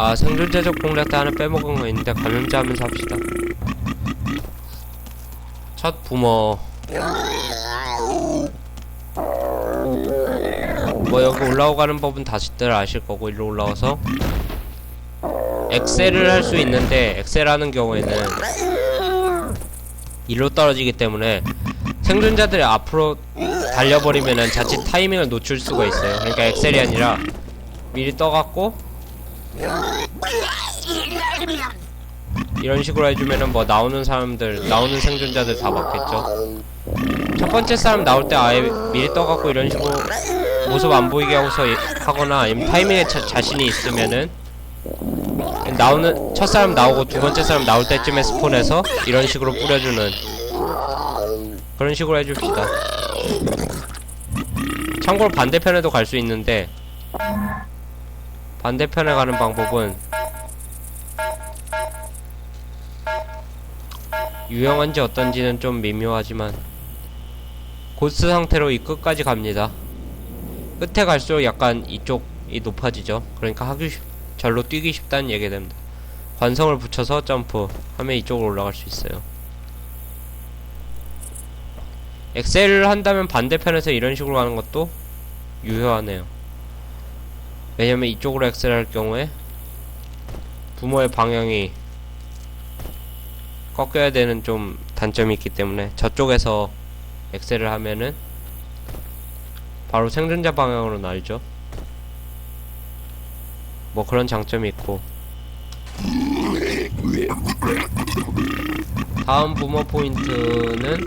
아 생존자적 공략 때 하나 빼먹은 거 있는데 감염자 하면서 합시다. 첫 부모. 뭐 여기 올라오가는 법은 다시들 아실 거고 일로 올라와서. 엑셀을 할 수 있는데 엑셀 하는 경우에는 일로 떨어지기 때문에 생존자들이 앞으로 달려버리면은 자칫 타이밍을 놓칠 수가 있어요. 그러니까 엑셀이 아니라 미리 떠갖고 이런 식으로 해주면은 뭐 나오는 사람들 나오는 생존자들 다 맞겠죠? 첫 번째 사람 나올 때 아예 미리 떠갖고 이런 식으로 모습 안 보이게 하고서 이- 하거나 아니면 타이밍에 자, 자신이 있으면은 나오는 첫 사람 나오고 두 번째 사람 나올 때쯤에 스폰해서 이런 식으로 뿌려주는 그런 식으로 해줍시다. 참고로 반대편에도 갈 수 있는데 반대편에 가는 방법은 유용한지 어떤지는 좀 미묘하지만 고스 상태로 이 끝까지 갑니다. 끝에 갈수록 약간 이쪽이 높아지죠. 그러니까 하기 쉽, 절로 뛰기 쉽다는 얘기 됩니다. 관성을 붙여서 점프 하면 이쪽으로 올라갈 수 있어요. 엑셀을 한다면 반대편에서 이런 식으로 가는 것도 유효하네요 왜냐면 이쪽으로 엑셀 할 경우에 부모의 방향이 꺾여야 되는 좀 단점이 있기 때문에 저쪽에서 엑셀을 하면은 바로 생존자 방향으로 날죠. 뭐 그런 장점이 있고. 다음 부모 포인트는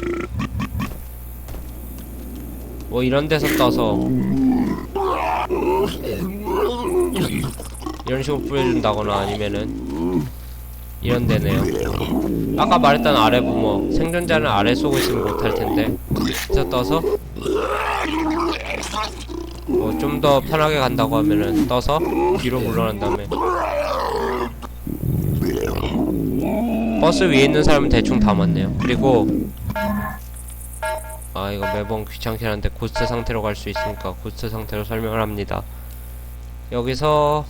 뭐 이런 데서 떠서 이런 식으로 뿌려준다거나 아니면은 이런 데네요. 아까 말했던 아래 부모 생존자는 아래 쏘고 있으면 못할 텐데. 그래서 떠서 뭐 좀 더 편하게 간다고 하면은 떠서 뒤로 물러난 다음에 버스 위에 있는 사람은 대충 다 맞네요. 그리고 아 이거 매번 귀찮긴 한데 고스트 상태로 갈 수 있으니까 고스트 상태로 설명을 합니다. 여기서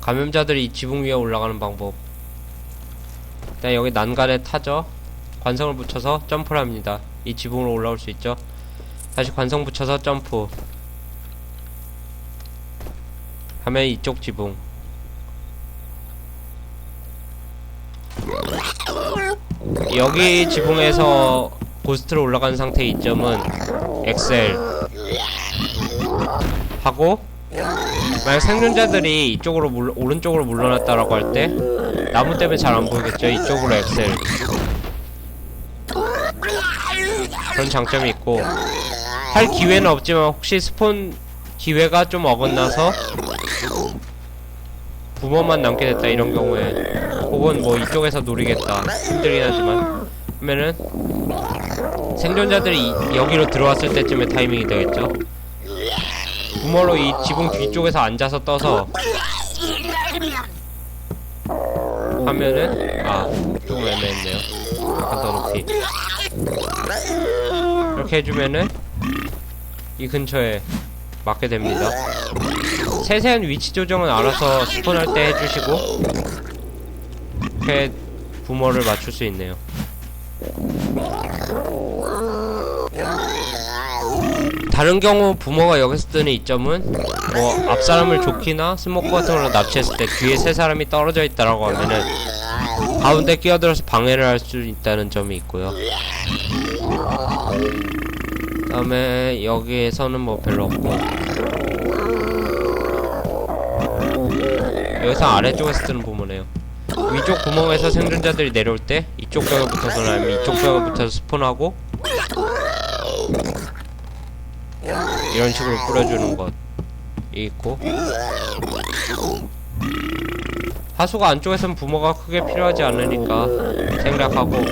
감염자들이 이 지붕 위에 올라가는 방법. 일단 여기 난간에 타죠. 관성을 붙여서 점프를 합니다. 이 지붕으로 올라올 수 있죠? 다시 관성 붙여서 점프. 하면 이쪽 지붕 여기 지붕에서 고스트로 올라간 상태의 이점은 엑셀 하고 만약 생존자들이 이쪽으로 물, 오른쪽으로 물러났다라고 할 때 나무 때문에 잘 안 보이겠죠? 이쪽으로 엑셀. 그런 장점이 있고 할 기회는 없지만 혹시 스폰 기회가 좀 어긋나서 부모만 남게 됐다 이런 경우에 혹은 뭐 이쪽에서 노리겠다. 힘들긴 하지만. 하면은 생존자들이 이- 여기로 들어왔을 때쯤에 타이밍이 되겠죠? 부모로 이 지붕 뒤쪽에서 앉아서 떠서 하면은 아 조금 애매했네요. 약간 더 높이 이렇게 해주면은 이 근처에 맞게 됩니다. 세세한 위치 조정은 알아서 스폰할 때 해주시고 이렇게 부모를 맞출 수 있네요. 다른 경우 부모가 여기서 뜨는 이점은 뭐 앞사람을 조끼나 스모크 같은 걸로 납치했을 때 뒤에 세 사람이 떨어져 있다라고 하면은 가운데 끼어들어서 방해를 할 수 있다는 점이 있고요. 그다음에 여기에서는 뭐 별로 없고. 여기서 아래쪽에서 뜨는 부모네요 위쪽 구멍에서 생존자들이 내려올 때 이쪽 벽에 붙어서나 아니면 이쪽 벽에 붙어서 스폰하고 이런 식으로 뿌려주는 것 있고. 하수가 안쪽에선 부모가 크게 필요하지 않으니까 생략하고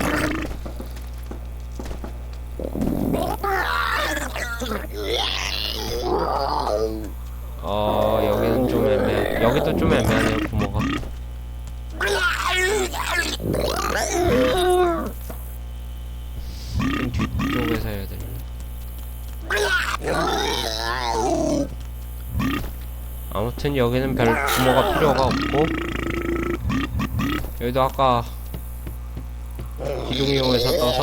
아무튼 여기는 별 부모가 필요가 없고 여기도 아까 기둥 이용해서 떠서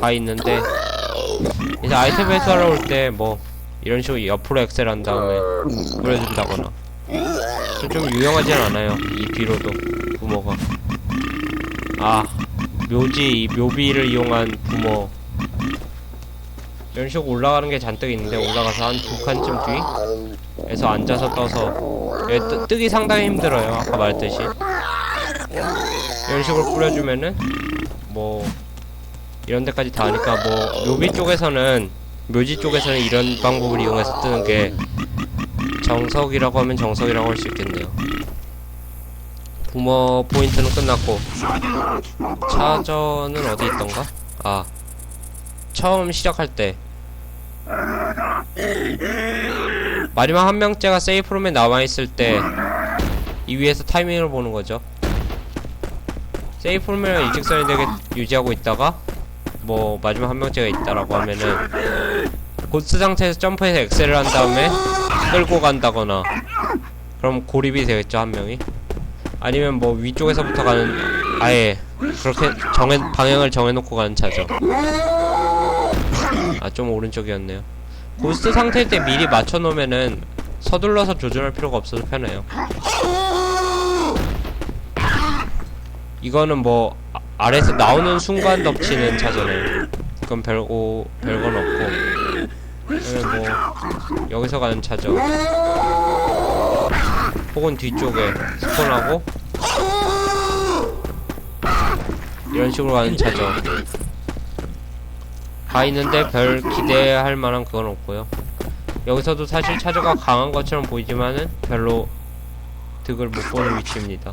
가 있는데 이제 아이템 회수하러 올 때 뭐 이런 식으로 옆으로 엑셀 한 다음에 뿌려준다거나. 좀, 좀 유용하진 않아요 이 뒤로도 부모가. 아 묘지 이 묘비를 이용한 부모 식으로 올라가는 게 잔뜩 있는데 올라가서 한 두 칸쯤 뒤에서 앉아서 떠서 여기 뜨, 뜨기 상당히 힘들어요 아까 말했듯이 이런 식으로 뿌려주면은 뭐 이런 데까지 다 하니까 뭐 묘비 쪽에서는 묘지 쪽에서는 이런 방법을 이용해서 뜨는 게 정석이라고 하면 정석이라고 할 수 있겠네요 부모 포인트는 끝났고 차저는 어디 있던가? 아 처음 시작할 때. 마지막 한 명째가 세이프룸에 남아있을 때 이 위에서 타이밍을 보는 거죠. 세이프룸이랑 일직선이 되게 유지하고 있다가 뭐 마지막 한 명째가 있다라고 하면은 고스 상태에서 점프해서 엑셀을 한 다음에 끌고 간다거나 그럼 고립이 되겠죠 한 명이. 아니면 뭐 위쪽에서부터 가는 아예 그렇게 정해 방향을 정해놓고 가는 차죠 아 좀 오른쪽이었네요. 고스트 상태일 때 미리 맞춰놓으면은 서둘러서 조준할 필요가 없어서 편해요. 이거는 뭐 아- 아래에서 나오는 순간 덮치는 차잖아요. 그건 별거 별건 없고. 그러면 뭐 여기서 가는 차죠 혹은 뒤쪽에 스폰하고. 이런 식으로 가는 차죠 가 있는데 별 기대할 만한 그건 없고요. 여기서도 사실 차저가 강한 것처럼 보이지만은 별로 득을 못 보는 위치입니다.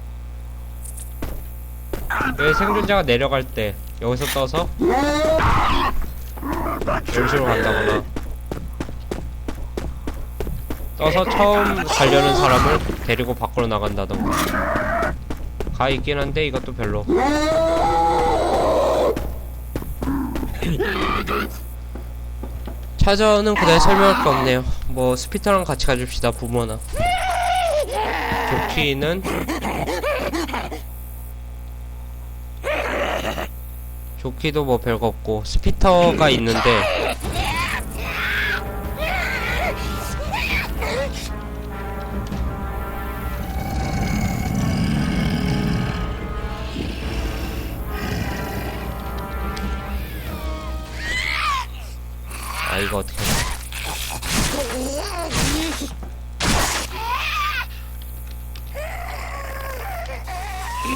여기 생존자가 내려갈 때 여기서 떠서 이런 식으로 간다거나 떠서 처음 가려는 사람을 데리고 밖으로 나간다던가 가 있긴 한데 이것도 별로 차저는 그다지 설명할 게 없네요. 뭐 스피터랑 같이 가줍시다 부모나. 조키는? 조키도 뭐 별거 없고 스피터가 있는데 이거 어떻게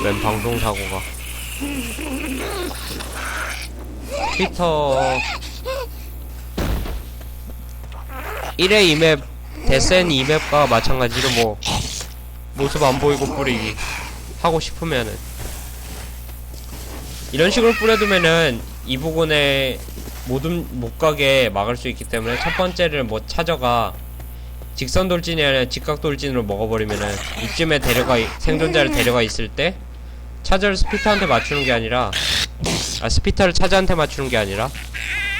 웬 방송 사고가. 트위터. 1회 2맵 데센 2맵과 마찬가지로 뭐 모습 안 보이고 뿌리기 하고 싶으면은. 이런 식으로 뿌려두면은 이 부분에 모든 못 가게 막을 수 있기 때문에 첫 번째를 뭐 찾아가 직선 돌진이 아니라 직각 돌진으로 먹어버리면은 이쯤에 데려가 있- 생존자를 데려가 있을 때 차저를 스피터한테 맞추는 게 아니라 아 스피터를 차저한테 맞추는 게 아니라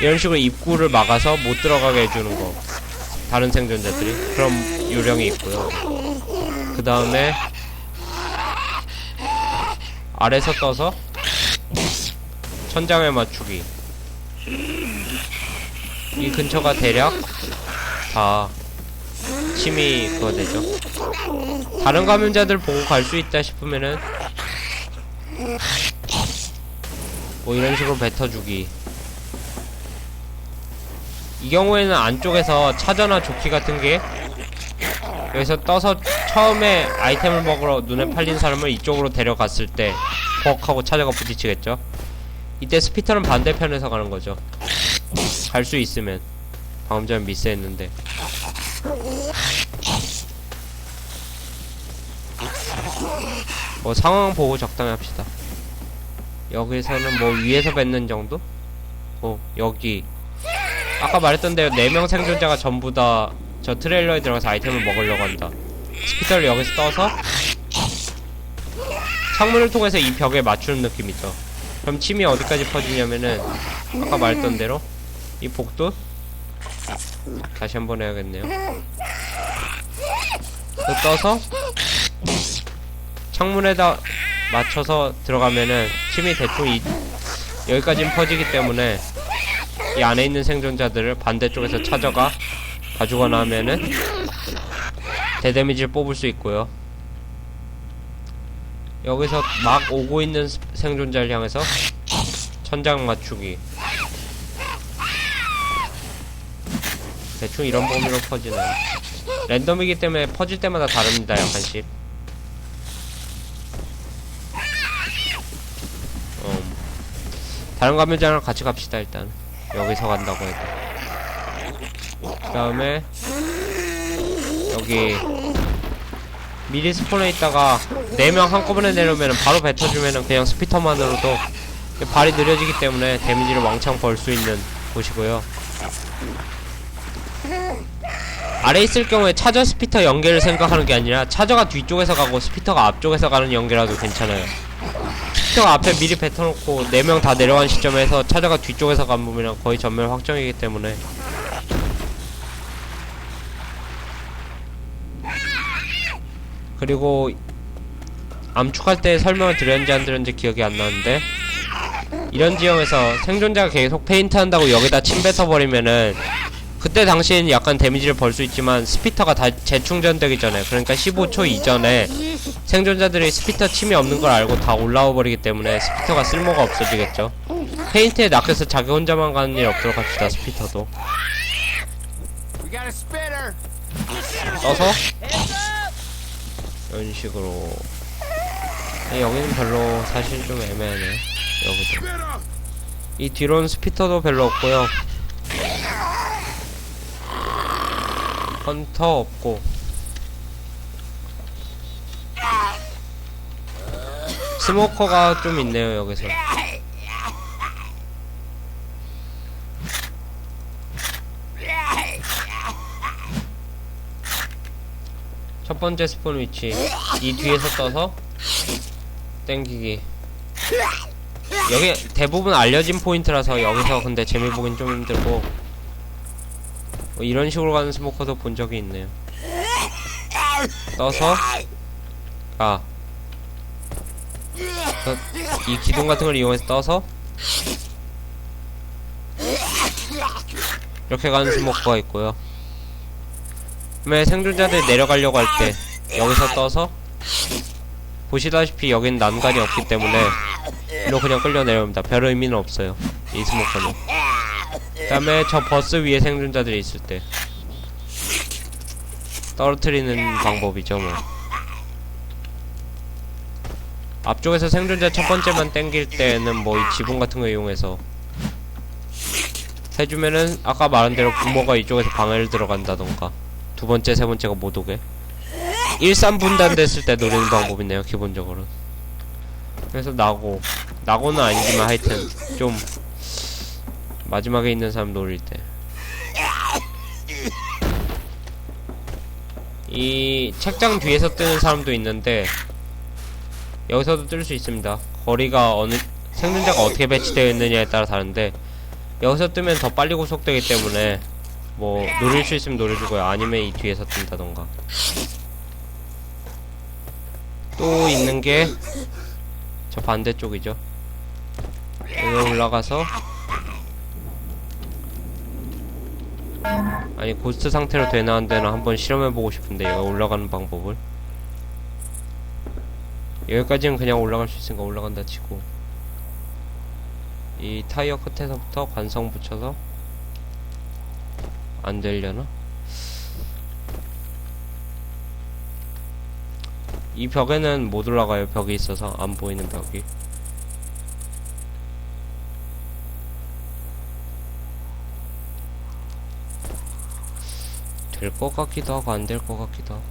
이런 식으로 입구를 막아서 못 들어가게 해주는 거. 다른 생존자들이. 그런 요령이 있고요. 그 다음에 아래서 떠서 천장에 맞추기 이 근처가 대략? 다 침이 그거 되죠. 다른 감염자들 보고 갈 수 있다 싶으면은 뭐 이런 식으로 뱉어주기. 이 경우에는 안쪽에서 차저나 조끼 같은 게 여기서 떠서 처음에 아이템을 먹으러 눈에 팔린 사람을 이쪽으로 데려갔을 때퍽 하고 차저가 부딪히겠죠 이때 스피터는 반대편에서 가는 거죠. 갈 수 있으면. 방금 전에 미스했는데. 뭐 상황 보고 적당히 합시다. 여기서는 뭐 위에서 뱉는 정도? 어 여기. 아까 말했던 대로 4명 생존자가 전부 다 저 트레일러에 들어가서 아이템을 먹으려고 한다. 스피터를 여기서 떠서 창문을 통해서 이 벽에 맞추는 느낌이죠 그럼 침이 어디까지 퍼지냐면은 아까 말했던 대로 이 복도 다시 한번 해야겠네요. 또 떠서 창문에다 맞춰서 들어가면은 침이 대충 이, 여기까지는 퍼지기 때문에 이 안에 있는 생존자들을 반대쪽에서 찾아가 가지거나 하면은 대데미지를 뽑을 수 있고요. 여기서 막 오고 있는 스- 생존자를 향해서 천장 맞추기. 대충 이런 범위로 퍼지는. 랜덤이기 때문에 퍼질 때마다 다릅니다, 약간씩. 음. 다른 감염자랑 같이 갑시다, 일단. 여기서 간다고 해도. 그 다음에, 여기, 미리 스폰에 있다가, 4명 한꺼번에 내려오면 바로 뱉어주면은 그냥 스피터만으로도 발이 느려지기 때문에 데미지를 왕창 벌 수 있는 곳이고요. 아래 있을 경우에 차저 스피터 연계를 생각하는 게 아니라 차저가 뒤쪽에서 가고 스피터가 앞쪽에서 가는 연계라도 괜찮아요. 스피터가 앞에 미리 뱉어놓고 4명 다 내려간 시점에서 차저가 뒤쪽에서 간 부분이랑 거의 전멸 확정이기 때문에 그리고 암축할 때 설명을 드렸는지 안 드렸는지 기억이 안 나는데 이런 지형에서 생존자가 계속 페인트 한다고 여기다 침 뱉어버리면은 그때 당시에는 약간 데미지를 벌 수 있지만 스피터가 다 재충전되기 전에 그러니까 15초 이전에 생존자들이 스피터 침이 없는 걸 알고 다 올라와 버리기 때문에 스피터가 쓸모가 없어지겠죠. 페인트에 낚여서 자기 혼자만 가는 일 없도록 합시다 스피터도. 떠서 이런 식으로. 여기는 별로 사실 좀 애매하네. 여기도. 이 뒤로는 스피터도 별로 없고요. 헌터 없고. 스모커가 좀 있네요 여기서 첫 번째 스폰 위치. 이 뒤에서 떠서 땡기기. 여기 대부분 알려진 포인트라서 여기서 근데 재미 보긴 좀 힘들고. 뭐 이런 식으로 가는 스모커도 본 적이 있네요. 떠서 아 그, 이 기둥 같은 걸 이용해서 떠서 이렇게 가는 스모커가 있고요 그다음에 생존자들이 내려가려고 할 때 여기서 떠서 보시다시피 여긴 난간이 없기 때문에 일로 그냥 끌려 내려옵니다. 별 의미는 없어요. 이 스모커는. 그 다음에 저 버스 위에 생존자들이 있을 때 떨어뜨리는 방법이죠 뭐. 앞쪽에서 생존자 첫 번째만 땡길 때는 뭐 이 지붕 같은 거 이용해서 해주면은 아까 말한 대로 부모가 이쪽에서 방해를 들어간다던가 두 번째 세 번째가 못 오게? 일삼분단 됐을 때 노리는 방법이네요 기본적으로. 그래서 나고. 나고는 아니지만 하여튼 좀 마지막에 있는 사람 노릴 때. 이 책장 뒤에서 뜨는 사람도 있는데 여기서도 뜰 수 있습니다. 거리가 어느 생존자가 어떻게 배치되어 있느냐에 따라 다른데 여기서 뜨면 더 빨리 구속되기 때문에 뭐 노릴 수 있으면 노려주고요. 아니면 이 뒤에서 뜬다던가. 또 있는 게 저 반대쪽이죠. 여기 올라가서 아니 고스트 상태로 되나 안 되나 한번 실험해보고 싶은데 여기 올라가는 방법을. 여기까지는 그냥 올라갈 수 있으니까 올라간다 치고. 이 타이어 끝에서부터 관성 붙여서 안 되려나? 이 벽에는 못 올라가요. 벽이 있어서 안 보이는 벽이. 될 것 같기도 하고 안 될 것 같기도 하고.